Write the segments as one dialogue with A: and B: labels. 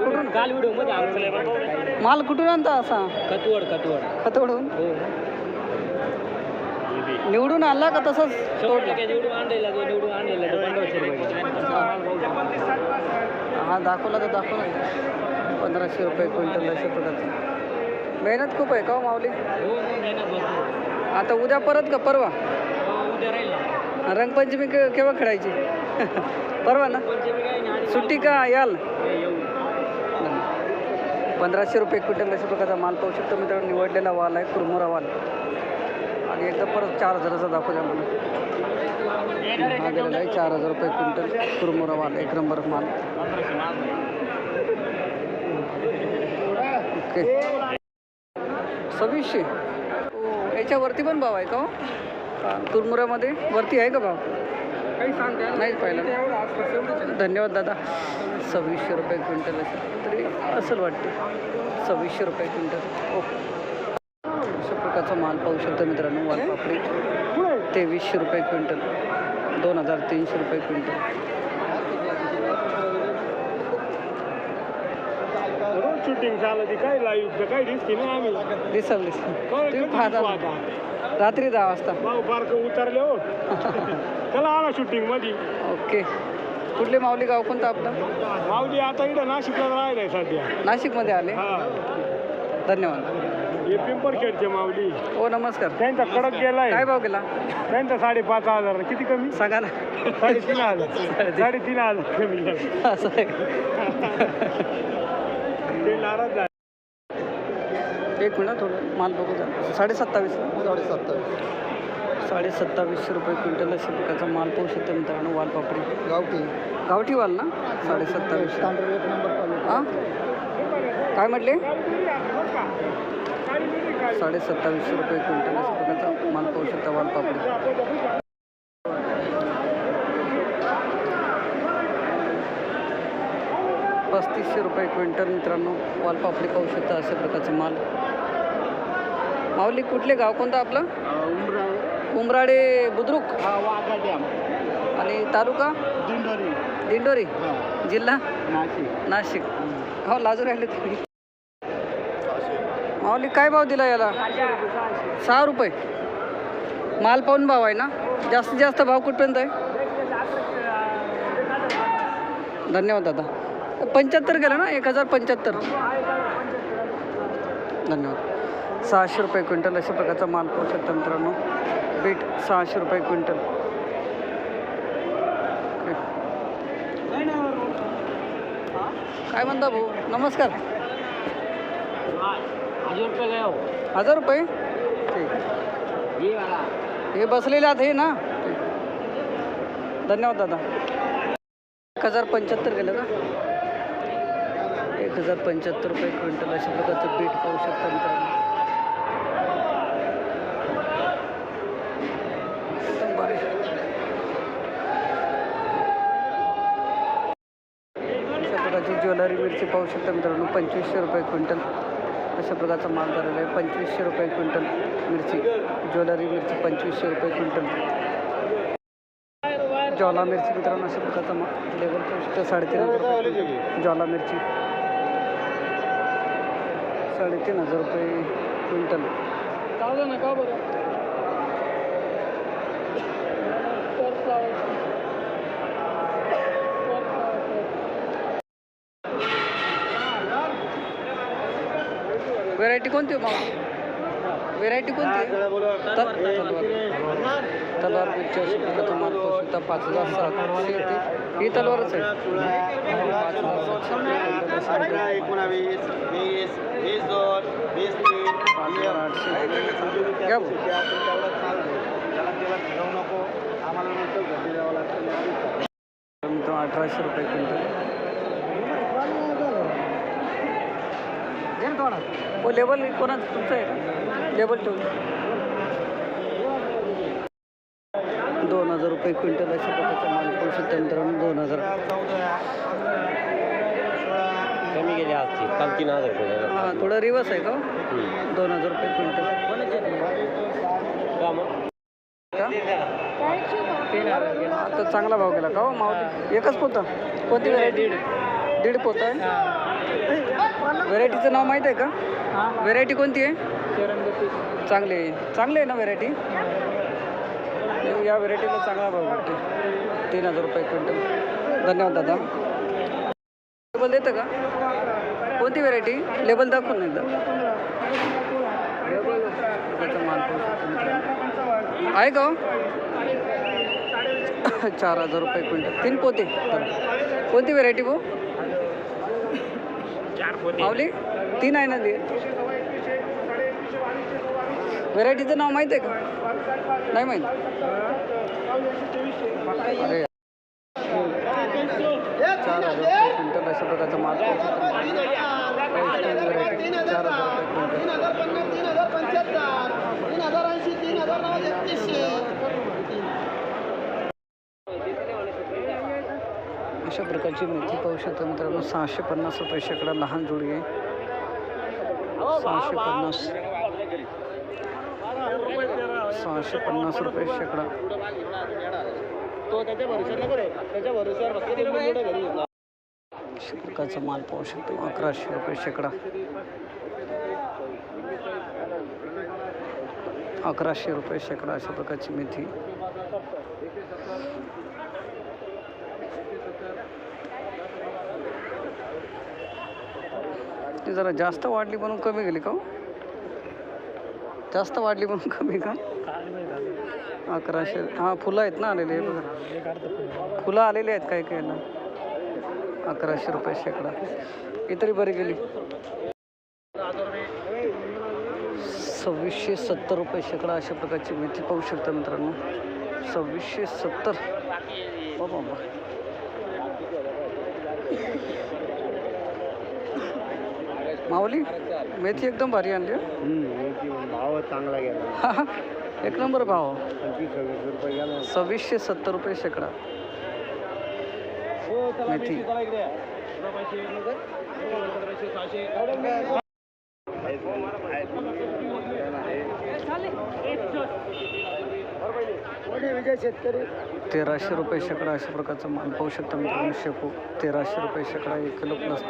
A: कुठून
B: काल व्हिडिओमध्ये आलो.
A: माल कुठून आणता असा?
B: कटवड कटवड
A: खतोडून
B: हो.
A: निवडून आणला का तसंच
B: शंभर टक्के निवडून आणलेला जो निवडून आणलेला तो पंधराशे रुपये
A: हा दाखवला तर दाखवला. पंधराशे रुपये क्विंटल अशा प्रकारचं. मेहनत खूप आहे का हो माऊली?
B: हो मेहनत भरपूर
A: आता उद्या परत का परवा?
B: हो, उद्या राहील ना.
A: रंगपंचमी के- केव्हा खेळायची? परवा ना?
B: पंचमी काय नाही आणि
A: सुट्टी का? याल.
B: हे
A: पंधराशे रुपये क्विंटल अशा प्रकारचा माल पाहू शकतो मित्रांनो. निवडलेला वाल आहे कुरमुरा वाल. आणि एकदा परत चार हजाराचा दाखवू द्या मला हा गेलेला आहे चार हजार रुपये क्विंटल कुरमुरा वाल एक नंबर माल. ओके. सव्वीसशे. याच्यावरती पण भाव आहे का हो? वरती आहे का भाव? काही सांगता. नाही पाहिलं. धन्यवाद दादा. सव्वीसशे रुपये क्विंटल असेल. तरी असेल वाटते. सव्वीसशे रुपये क्विंटल. ओके. अशा प्रकारचा माल पाहू शकतो मित्रांनो वालपापडी. तेवीसशे रुपये क्विंटल. दोन हजार तीनशे रुपये क्विंटल.
C: शूटिंग झालं ती काय लाईव्ह काय दिसते ना आम्ही?
A: दिसल दिसल तुम्ही पाहता? रात्री दहा वाजता.
C: भाऊ बारक उतरले हो. चला आला शूटिंगमध्ये
A: ओके. कुठले माऊली गाव कोणतं आपलं?
C: माऊली आता इकडं नाशिकला राहिलाय सध्या.
A: नाशिकमध्ये आले?
C: हा.
A: धन्यवाद.
C: हे पिंपरखेडचे माऊली.
A: ओ नमस्कार.
C: त्यांचा कडक गेलाय.
A: काय भाव गेला?
C: त्यांचा साडेपाच हजार. किती कमी?
A: सांगा ना.
C: साडेतीन हजार. साडेतीन. हजार कमी झालं.
A: असं आहे?
C: ते नाराज झाले.
A: एक मिनिट थोडं माल बघू द्या साडे सत्तावीस साडे सत्तावीस साडे सत्तावीसशे रुपये क्विंटल अशा प्रकारचा माल पाहू शकतो मित्रांनो वालपापडी
D: गावठी.
A: गावठी वाल ना? साडे सत्तावीसशे
D: तांदूळ एक नंबर क्वालिटी
A: हां? काय म्हटले? साडे सत्तावीसशे रुपये क्विंटल अशा प्रकारचा माल पाहू शकता वालपापडी पस्तीसशे रुपये क्विंटल मित्रांनो वालपापडी पाहू शकता अशा प्रकारचा माल. माऊली कुठले गाव कोणतं आपलं? उमराडे बुद्रुक. आणि तालुका?
D: दिंडोरी.
A: दिंडोरी. जिल्हा?
D: नाशिक.
A: नाशिक. हो लाजू राहिले तुम्ही. माऊली काय भाव दिला याला? सहा रुपये. माल पाहून भाव आहे ना? जास्तीत जास्त भाव कुठपर्यंत आहे? धन्यवाद दादा. पंच्याहत्तर गेलं ना? एक हजार पंच्याहत्तर. धन्यवाद. सहाशे रुपये क्विंटल अशा प्रकारचा माल पाहू शकता मित्रांनो. बीट सहाशे रुपये क्विंटल. काय म्हणता भाऊ? नमस्कार.
B: हजार रुपये?
A: ठीक. हे बसलेले आहेत हे ना? ठीक. धन्यवाद दादा. एक हजार पंच्याहत्तर गेलं का एक हजार पंच्याहत्तर रुपये क्विंटल अशा प्रकारचं बीट पाहू शकता मित्रांनो एकदम भारी अशा प्रकारची ज्वेलरी मिरची पाहू शकता मित्रांनो. पंचवीसशे रुपये क्विंटल अशा प्रकारचा माल झालेला आहे. पंचवीसशे रुपये क्विंटल मिरची ज्वेलरी मिरची पंचवीसशे रुपये क्विंटल. ज्वाला मिरची मित्रांनो अशा प्रकारचा माल लेवल पाहू शकता. साडेतीन हजार ज्वाला मिरची. साडेतीन हजार रुपये क्विंटल ना का बरं व्हेरायटी कोणती हो मग व्हेरायटी कोणती? तलवार तुम्हाला पाच हजार सातशे ते ही तलवारच आहे. पाच हजार सातशे
D: एकोणावीस वीस वीस दोन वीस तीन
A: पाच हजार आठशे घ्या
D: नको आम्हाला
A: अठराशे रुपये क्विंटल. हो लेबल कोणाचं तुमचं आहे का? लेबल ठेवून दोन हजार रुपये क्विंटल अशा प्रकारचा माल पाहू शकता मित्रांनो दोन हजार.
B: कमी गेली आजची काल तीन हजार रुपये.
A: हां थोडं रिवर्स आहे का हो?
B: हम्म.
A: दोन हजार रुपये क्विंटल. आता चांगला भाव गेला का हो मावली एकच पोतं? कोणती व्हरायटी दीड पोतं आहे? व्हेरायटीचं नाव माहीत आहे का? व्हेरायटी कोणती आहे? चांगली आहे. चांगली आहे ना व्हेरायटी या व्हेरायटीला चांगला भाव भेटते. तीन हजार रुपये क्विंटल. धन्यवाद दादा. लेबल देतं का? कोणती व्हेरायटी लेबल दाखवून एकदा. आहे का हो? चार हजार रुपये क्विंटल. तीन पोते. कोणती व्हेरायटी भाऊ? माऊली तीन आहे ना ती? व्हेरायटीचं नाव माहीत आहे का? नाही माहीत. अरे. चार हजार क्विंटल अशा प्रकारचा माल चार हजार क्विंटल. अशा प्रकारची मेथी पाहू शकता मित्रांनो. सहाशे पन्नास रुपये शेकडा लहान जोडी आहे. सहाशे पन्नास. सहाशे पन्नास रुपये शेकडा. अशा प्रकारचा माल पाहू शकतो. अकराशे रुपये शेकडा. अकराशे रुपये शेकडा अशा प्रकारची मेथी. ती जरा जास्त वाढली म्हणून कमी गेली का हो? जास्त वाढली म्हणून कमी का? अकराशे हां फुलं आहेत ना आलेले बघा. फुलं आलेली आहेत काय काय ना अकराशे रुपये शेकडा. ही तरी बरी गेली. सव्वीसशे सत्तर रुपये शेकडा अशा प्रकारची मेथी पाहू शकता मित्रांनो. सव्वीसशे सत्तर. बाबा. माऊली मेथी एकदम भारी आणली हं.
D: भाव चांगला गेला.
A: एक नंबर भाव.
D: पंचवीस सव्वीस रुपये गेला.
A: सव्वीसशे सत्तर रुपये शेकडा. मेथी.
D: विजय शेतकरी
A: तेराशे रुपये शेकडा अशा प्रकारचा माल पाहू शकता मित्रांनो शेपू. तेराशे रुपये शेकडा एक किलो प्लस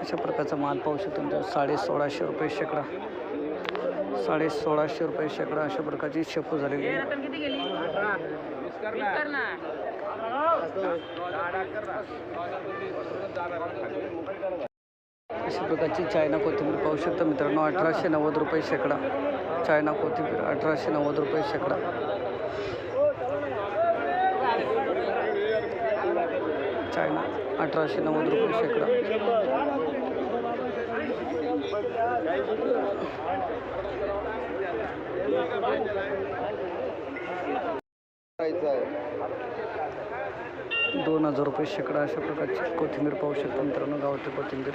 A: अशा प्रकारचा माल पाहू शकतो मित्रांनो साडे सोळाशे रुपये शेकडा. साडे सोळाशे रुपये शेकडा अशा प्रकारची शेपू झालेली आहे. अशा प्रकारची चायना कोथिंबीर पाहू शकता मित्रांनो. अठराशे नव्वद रुपये शेकडा. चायना कोथिंबीर अठराशे नव्वद रुपये शेकडा. चायना अठराशे नव्वद रुपये शेकडा. दोन हजार रुपये शेकडा अशा प्रकारची कोथिंबीर पाहू शकता मित्रांनो गावठी कोथिंबीर.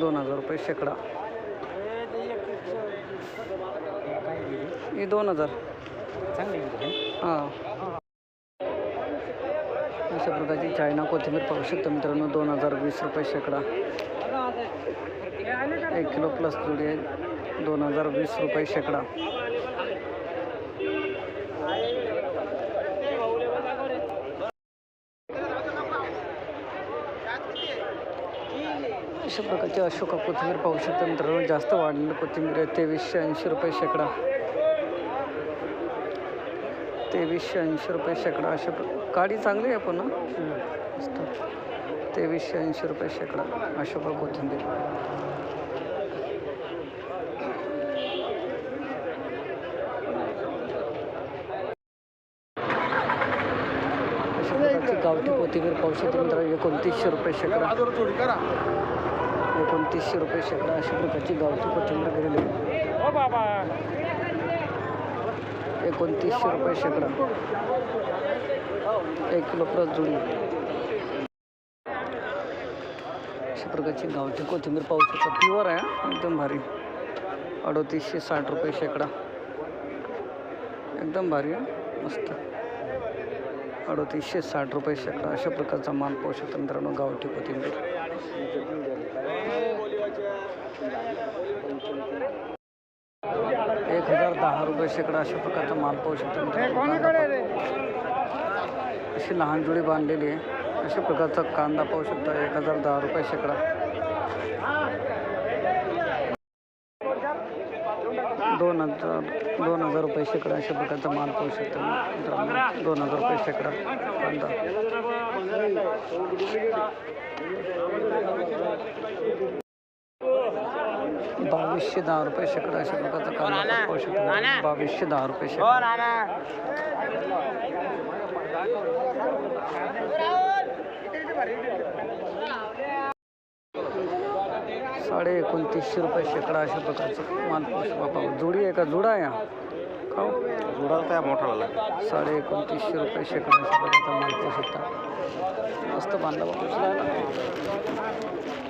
A: दोन हजार रुपये शेकडा. ही दोन हजार. हां. अशा प्रकारची चायना कोथिंबीर पाहू शकतो मित्रांनो दोन हजार वीस रुपये शेकडा. एक किलो प्लस जोडी आहे दोन हजार वीस रुपये शेकडा. अशा प्रकारची अशोका कोथिंबीर पाहू शकता मित्रांनो. जास्त वाढलेलं कोथिंबीर आहे. तेवीसशे ऐंशी रुपये शेकडा. तेवीसशे ऐंशी रुपये शेकडा. अशा प्र काडी चांगली आहे पण तेवीसशे ऐंशी रुपये शेकडा. अशोका कोथिंबीर. अशा गावठी कोथिंबीर पाहू शकता मित्रांनो. एकोणतीसशे रुपये शेकडा. एकोणतीसशे रुपये शेकडा अशा प्रकारची गावठी कोथिंबीर
C: बाबा.
A: एकोणतीसशे रुपये शेकडा. एक किलो प्लस जुडी अशा प्रकारची गावठी कोथिंबीर पाहू शकता. प्युअर आहे एकदम भारी. अडोतीसशे साठ रुपये शेकडा. एकदम भारी आहे मस्त. अडोतीसशे साठ रुपये शेकडा. अशा प्रकारचा माल पाहू शकता मित्रांनो गावठी कोथिंबीर एक हजार दहा रुपये शेकडा अशा प्रकारचा माल पाहू शकतो. अशी लहान जोडी बांधलेली आहे. अशा प्रकारचा कांदा पाहू शकता. एक हजार दहा रुपये शेकडा. दोन हजार दोन हजार रुपये शेकडा अशा प्रकारचा माल पाहू शकता दोन हजार रुपये शेकडा कांदा. बावीसशे दहा रुपये शेकडा अशा प्रकारचा कांदा पाहू शकतो. बावीसशे दहा रुपये शेकडा. साडे एकोणतीसशे रुपये शेकडा अशा प्रकारचं माल पाहू शकतो. जोडी आहे का? जुडा आहे हो?
D: जुडा मोठा झाला
A: साडे एकोणतीसशे रुपये शेकडा अशा प्रकारचा माल पाहू शकता मस्त बांधला बाबा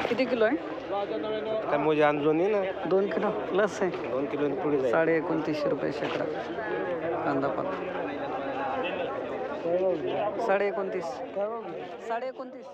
A: किती किलो आहे?
D: काय मोजे अंजोनी ना?
A: दोन किलो. प्लस आहे.
D: दोन किलो पुढे
A: साडे एकोणतीसशे रुपये शेकडा. कांदा पात साडे एकोणतीस. साडे एकोणतीस.